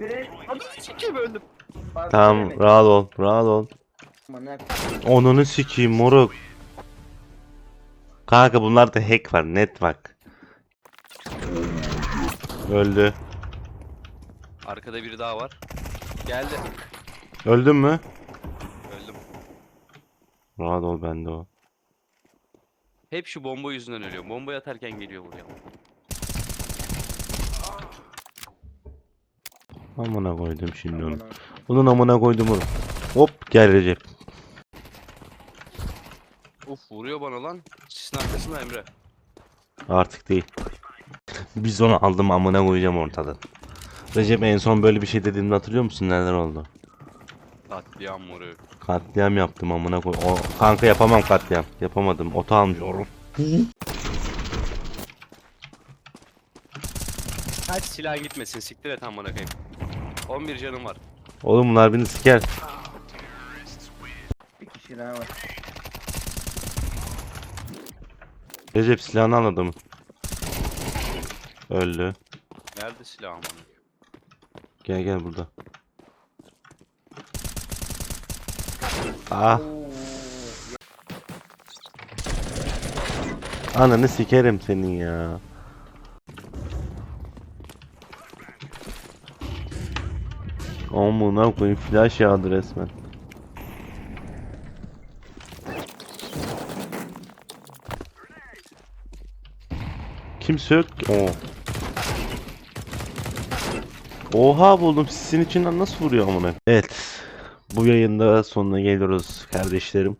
Biri öldüm? Bak, Tamam rahat ol rahat ol. Onunu sikeyim moruk. Kanka bunlarda hack var net bak. Öldü. Arkada biri daha var. Geldi. Öldün mü? Öldüm. Rahat ol bende o. Hep şu bomba yüzünden ölüyorum. Bombayı atarken geliyor buraya. Amına koydum şimdi onu. Bunun amına koydum onu. Hop gel Recep. Uf vuruyor bana lan. Sisin arkasında Emre. Artık değil. Biz onu aldım amına koyacağım ortadan. Recep en son böyle bir şey dediğimde hatırlıyor musun neler oldu? Katliam vuruyor. Katliam yaptım amına koy. O kanka yapamam katliam. Yapamadım. Oto almış oğlum. Kaç silah gitmesin siktir et amına koyayım. 11 canım var. Oğlum bunlar beni siker. Bir kişi daha var. Recep silahını al adamı. Öldü. Nerede silah amına? koyayım? Gel gel burada. Ah ananı sikerim senin ya. Amına koyayım flash yağdı resmen. Kimse yok. Oo. Oha buldum sizin içinden nasıl vuruyor amına. Evet. Bu yayında sonuna geliyoruz kardeşlerim.